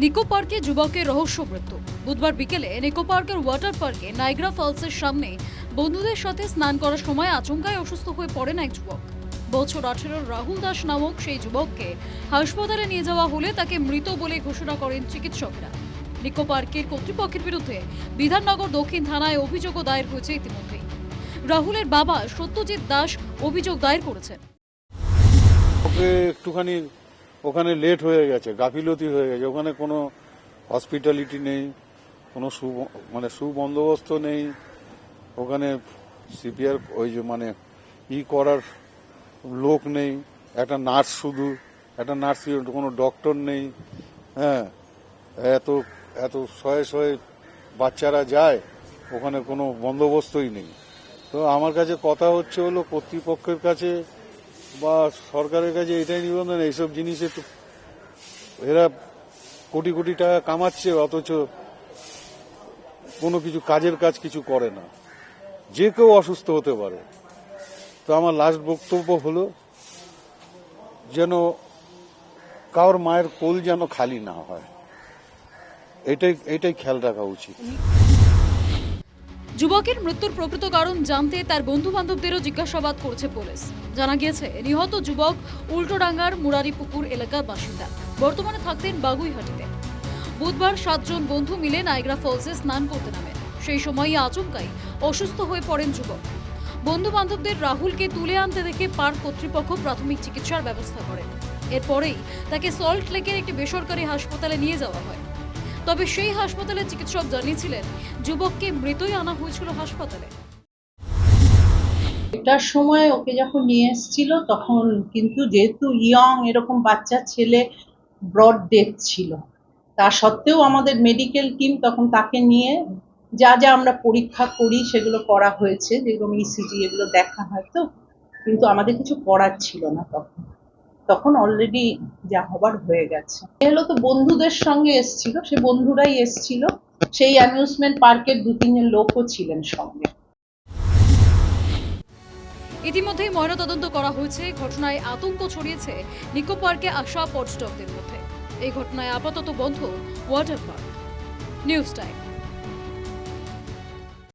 নিকো পার্কে যুবকের রহস্য মৃত্যু। বুধবার বিকেলে নিকো পার্কের ওয়াটার পার্কে নাইগ্রা ফলসের সামনে বন্ধুদের সাথে স্নান করার সময় আচমকায় অসুস্থ হয়ে পড়েন এক যুবক। বছর আঠেরোর রাহুল দাস নামক সেই যুবককে হাসপাতালে নিয়ে যাওয়া হলে তাকে মৃত বলে ঘোষণা করেন চিকিৎসকরা। নিকো পার্কের কর্তৃপক্ষের বিরুদ্ধে বিধাননগর দক্ষিণ থানায় অভিযোগও দায়ের হয়েছে ইতিমধ্যেই। রাহুলের বাবা সত্যজিৎ দাস অভিযোগ দায়ের করেছেন। একটুখানি ওখানে লেট হয়ে গেছে, গাফিলতি হয়ে গেছে। ওখানে কোনো হসপিটালিটি নেই, কোনো সু মানে সুবন্দোবস্ত নেই। ওখানে সিপিআর ওই যে মানে ই করার লোক নেই, একটা নার্স শুধু, একটা নার্স কোনো ডক্টর নেই হ্যাঁ। এত এত শয়ে শয়ে বাচ্চারা যায়, ওখানে কোনো বন্দোবস্তই নেই। তো আমার কাছে কথা হচ্ছে হলো কর্তৃপক্ষের কাছে বা সরকারের কাছে এটাই নিবেদন এইসব জিনিসে একটু এরা কোটি কোটি টাকা কামাচ্ছে, অথচ কোনো কিছু কাজের কাজ কিছু করে না। যে কেউ অসুস্থ হতে পারে। তো আমার লাস্ট বক্তব্য হলো যেন কারোর মায়ের কোল যেন খালি না হয়। এটাই এটাই খেয়াল রাখা উচিত। যুবকের মৃত্যুর প্রকৃত কারণ জানতে তার বন্ধু বান্ধবদেরও জিজ্ঞাসাবাদ করছে পুলিশ। জানা গিয়েছে, নিহত যুবক উল্টোডাঙ্গার মুরারিপুকুর এলাকার বাসিন্দা। বর্তমানে থাকতেন বাগুইহাটিতে। বুধবার সাতজন বন্ধু মিলে নাইগ্রা ফলসে স্নান করতে নামেন। সেই সময়ই আচমকাই অসুস্থ হয়ে পড়েন যুবক। বন্ধু বান্ধবদের রাহুলকে তুলে আনতে দেখে পার্ক কর্তৃপক্ষ প্রাথমিক চিকিৎসার ব্যবস্থা করেন। এরপরেই তাকে সল্ট লেকের একটি বেসরকারি হাসপাতালে নিয়ে যাওয়া হয়। তবে সেই হাসপাতালের চিকিৎসক জানিয়েছিলেন, যুবককে মৃতই আনা হয়েছিল হাসপাতালে। এটার সময় ওকে যখন নিয়ে এসেছিল, তখন কিন্তু যেহেতু ইয়ং এরকম বাচ্চা ছেলে ব্রড ডেথ ছিল। তা সত্ত্বেও আমাদের মেডিকেল টিম তখন তাকে নিয়ে যা যা আমরা পরীক্ষা করি, সেগুলো করা হয়েছে। যেরকম ইসিজি এগুলো দেখা হয় তো, কিন্তু আমাদের কিছু করার ছিল না তখন। তখন অলরেডি যা হবার হয়ে গেছে। এ হলো তো বন্ধুদের সঙ্গে এসছিল, সে বন্ধুরাই এসছিল। সেই অ্যামিউজমেন্ট পার্কের দু তিনজন লোকও ছিলেন সঙ্গে। ইতিমধ্যেই ময়নাতদন্ত করা হয়েছে, ঘটনায় আতঙ্ক ছড়িয়েছে নিকো পার্কে আসা পর্যটকদের মধ্যে। এই ঘটনায় আপাতত বন্ধ ওয়াটার পার্ক। News time.